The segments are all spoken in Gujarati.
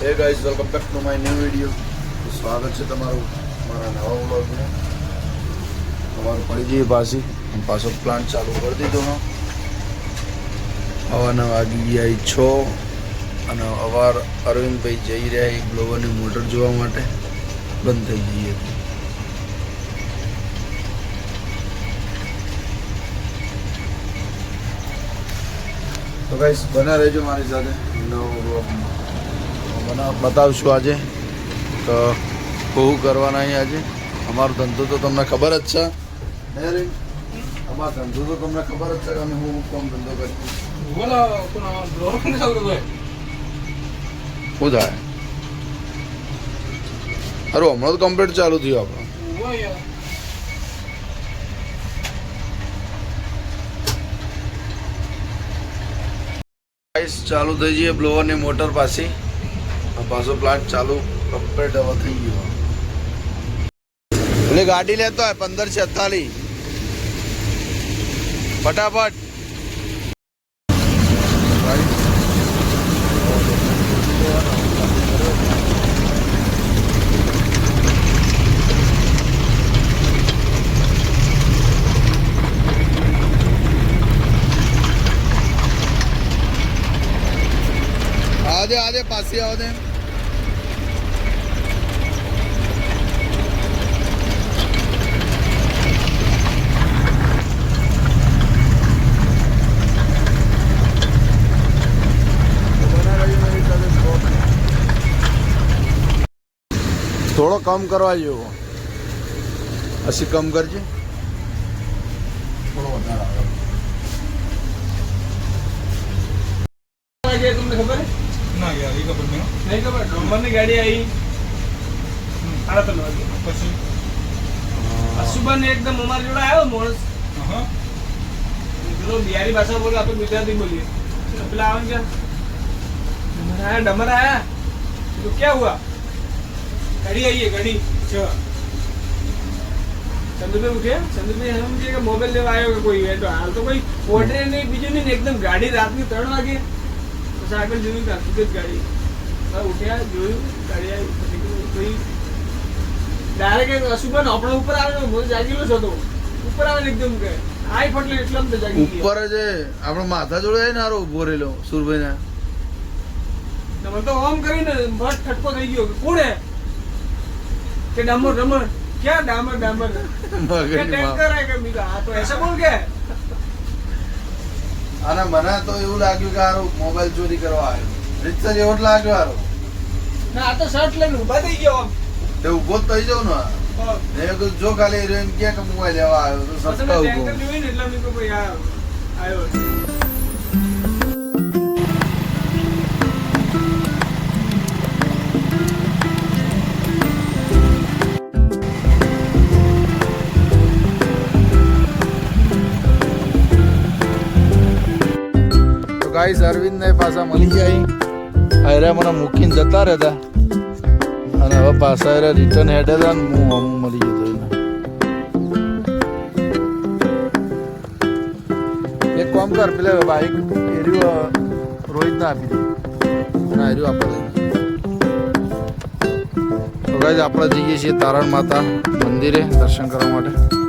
Hey guys welcome back to my new video સ્વાગત છે તમારું મારા નવા વ્લોગમાં તમારું પડી જઈએ પાછી પાછો પ્લાન્ટ ચાલુ કરી દીધો હવાના વાગી ગયા છ. અને અવાર અરવિંદભાઈ જઈ રહ્યા એક બ્લોવરની મોટર જોવા માટે. બંધ થઈ જઈએ તો ગાઈસ બના રહેજો મારી સાથે નવો બ્લોગમાં બના બતાવશું આજે. તો બહુ કરવાના અહીં આજે? અમારો ધંધો તો તમને ખબર જ છે. અમારો ધંધો તો તમને ખબર જ છે કે અમે હું કોમ ધંધો ચાલુ શું થાય? અરે હમણાં તો કમ્પ્લીટ ચાલુ થયું આપણે. ચાલુ થઈ જઈએ બ્લોવરની મોટર આ પાછો પ્લાન્ટ ચાલુ કમ્પ્લીટ હવે થઈ ગયો. એટલે ગાડી લેતો હોય પંદર છેતાલીસ ફટાફટ. આજે આજે પાસે આવો દે. થોડો કમ કરવા જેવો. અસી કમ કરજે. થોડો વધારે આવે. વાગે તમને ખબર ના યાર એ ખબર નહીં નહીં ખબર? ડોમરની ગાડી આવી. સાડા ત્રણ વાગે. પછી? અશુભાન એકદમ અમારી જોડે આવ્યો માણસ. હા પેલો બિહારી ભાષા બોલે આપણે ગુજરાતી બોલીએ. પેલા આવે કે ડમર આયા ડમર આયા તો ક્યાં હુઆ? ઘડી આઈએ ઘડી. છ. ચંદુભાઈ ઉઠે? ચંદુભાઈ એમ કે મોબાઈલ લેવા આવ્યો કે કોઈ? એ તો હાલ તો કોઈ ઓર્ડર નહીં બીજું નહીં એકદમ ગાડી રાતની ત્રણ વાગે. પછી આગળ જોયું કે આખી જ ગાડી. ઉઠ્યા જોયું ગાડી આવી. કોઈ ડાયરેક્ટ અશુભન આપણે ઉપર આવેલો હું જાગેલો છો તો ઉપર આવે ને એકદમ કે આઈ ફટલે એટલા તો જાગી ઉપર જ આપણો માથા જોડે આવીને હારો ઊભો રહેલો સુરભાઈ ના તો ઓમ કરીને મસ્ત ઠટકો થઈ ગયો કે કોણ હે? કે ડામર ડમર. ક્યાં ડામર ડામર? ટેન્કર આ કે તો એસે બોલ કે? અને મને તો એવું લાગ્યું કે આરો મોબાઈલ ચોરી કરવા આવ્યો. રીતસર એવો જ લાગ્યો હારો. ના આ તો શર્ટ લઈને ઊભા થઈ ગયો તે ઊભો જ થઈ જાવ ને. મેં કીધું જો ખાલી એમ કે કે મોબાઈલ લેવા આવ્યો? તો સસ્તા ઊભો. એટલે મેં કહ્યું ભાઈ આવ્યો. ગાઈસ અરવિંદ ને પાછા મળી જાય. અરે મને મૂકીને જતા રહેતા. અને હવે પાછા અરે રિટર્ન હેડે હતા ને હું હમ મળી જતો એક કામ કર, પેલા બાઈક એર્યું રોહિત ના આપી ના એર્યું આપણે આપણે જઈએ છીએ તારણ માતા મંદિરે દર્શન કરવા માટે.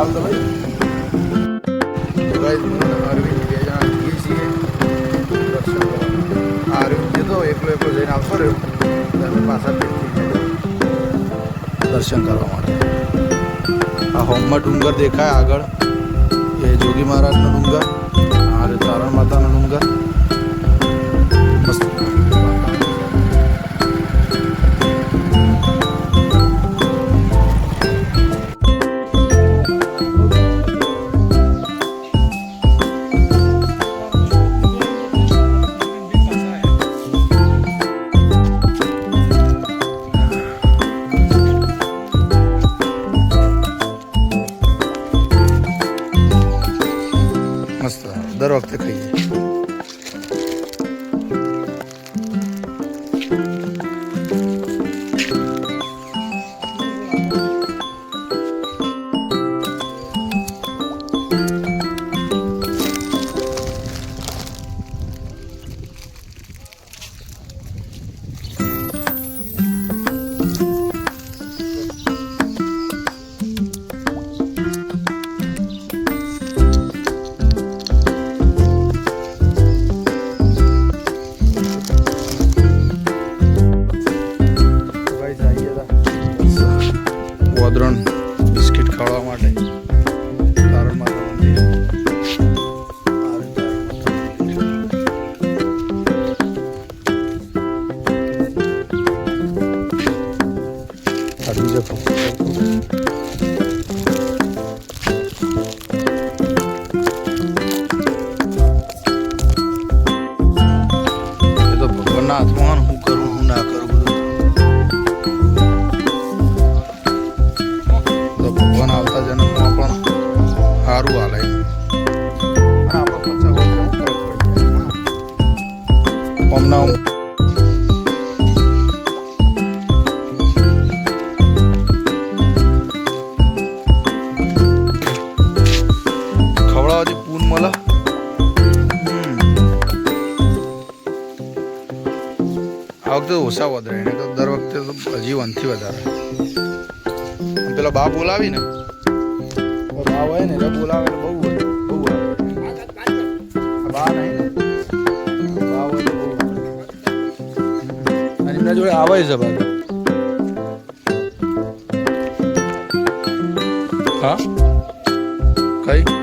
આ અરવિંદ જતો એકલો એકલો જઈને આવતો રહ્યો. અમે પાછા દર્શન કરવા માટે. આ હોમમાં ડુંગર દેખાય આગળ. એ જોગી મહારાજનો ડુંગર, આ તારણ માતાનો ડુંગર. દર વખતે ખાઈએ તો ભગવાનના હાથમાં હું કરું, હું ના કરું તો ભગવાન આવતા જન્મમાં પણ સારું હાલે? હમણાં વખતે ઓછા વધારે એને તો દર વખતે તો હજી વનથી વધારે પેલા બા બોલાવી ને બા હોય ને એટલે બોલાવે બહુ બહુ આવે બા નહીં બા હોય તો બહુ આવે. અને એમના જોડે આવે છે બા હા? કઈ?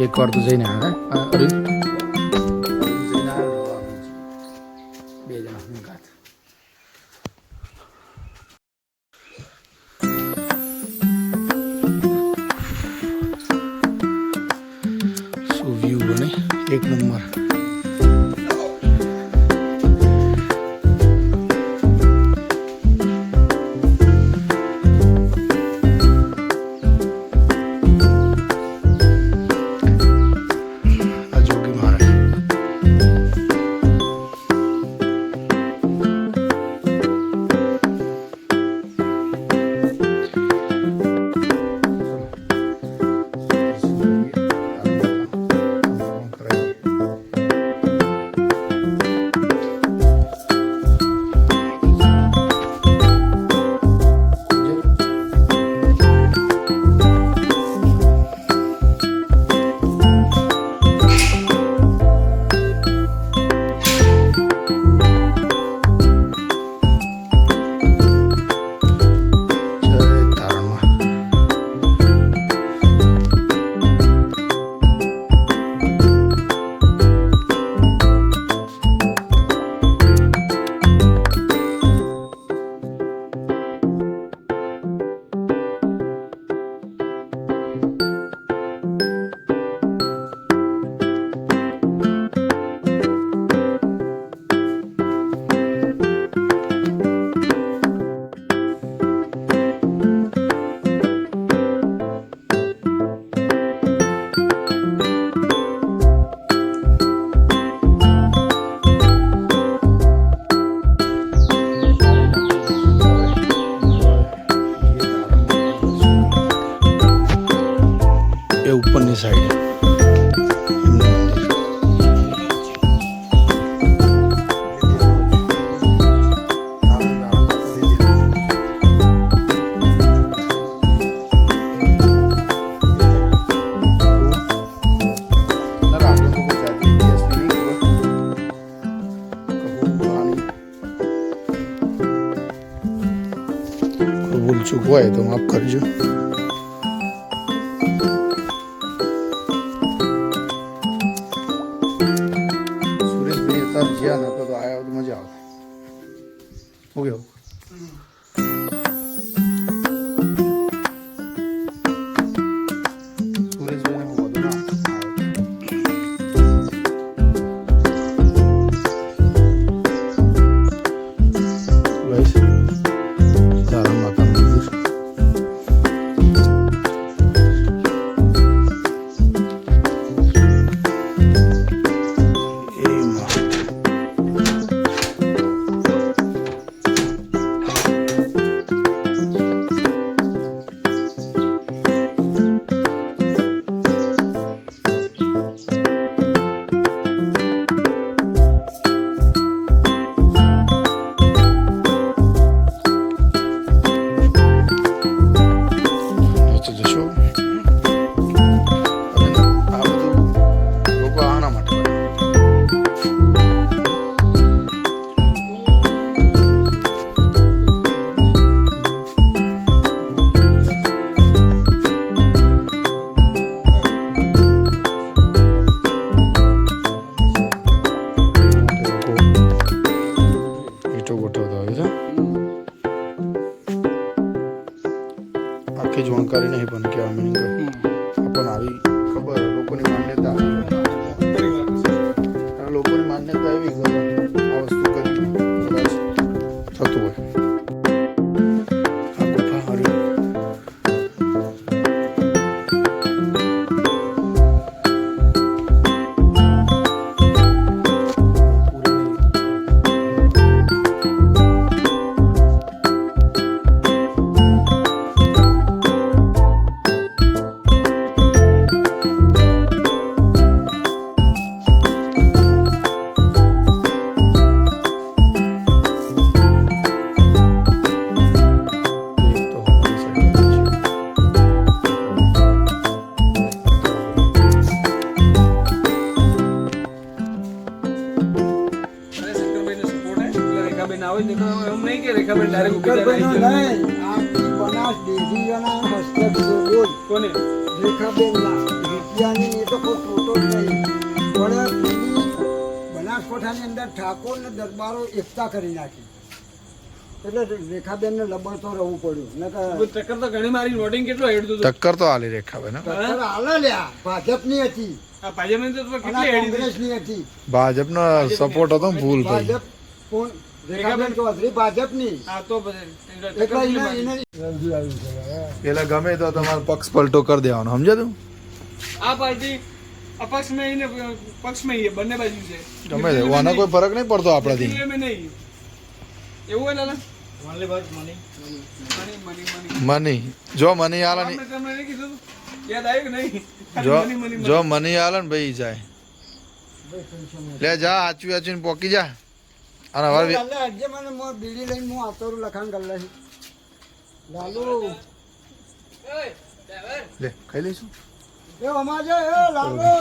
एक गर्दो छैन हाँगा હોય તો માફ કરજો. સુરેશભાઈ અત્યારે જ્યાં નતો તો આયા તો મજા આવે. ઓકે. કેવું આખી જાણકારી નહીં પણ કેવા મીનિંગ આપણને આવી ખબર લોકોની માન્યતા. આવે ને એમ નહીં કે રેખાબેન direct ઊભી શંકરભાઈનો થાય નહીં, આ બનાસ ડેરીઓના મસ્તક બોલ. કોને? રેખાબેનના. રૂપિયાની એ તો કોઈ ખોટો નહીં. પણ પેલી અંદર ઠાકોર ને દરબારો એકતા કરી નાખી. એટલે રેખાબેનને લબડતો રહેવું પડ્યું. નકર ટક્કર તો ઘણી મારી નોટિંગ કેટલો હેડતું હતું? ટક્કર તો આલી રેખાબેન ટક્કર લ્યા ભાજપની હતી. આ ભાજપની તો અને કેટલી આ હેડી હતી હતી. ભાજપનો સપોર્ટ હતો ભૂલ ભાજપ એટલે ગમે તો તમારો પક્ષ પલટો કરી દેવાનો. સમજે તું? આ પાર્ટી અપક્ષમાં પક્ષમાં ઈ, બંને બાજુ છે. ગમે તે. આનો કોઈ ફરક નહીં પડતો આપણાથી. થી નહીં. એવું હોય લાલા? Money money. મની મની જો મની આલે ને યાદ આવ્યું નહીં? જો મની આલે ને ભાઈ જાય. લે જા આચું આચું પોકી જા. અને હવે લાલે આજે મને મો બીડી લઈને હું આવતો રહું લખાણ કરી લઈશ લાલુ. લે ખાઈ લઈશું. એ અમાજે એ લાલુ.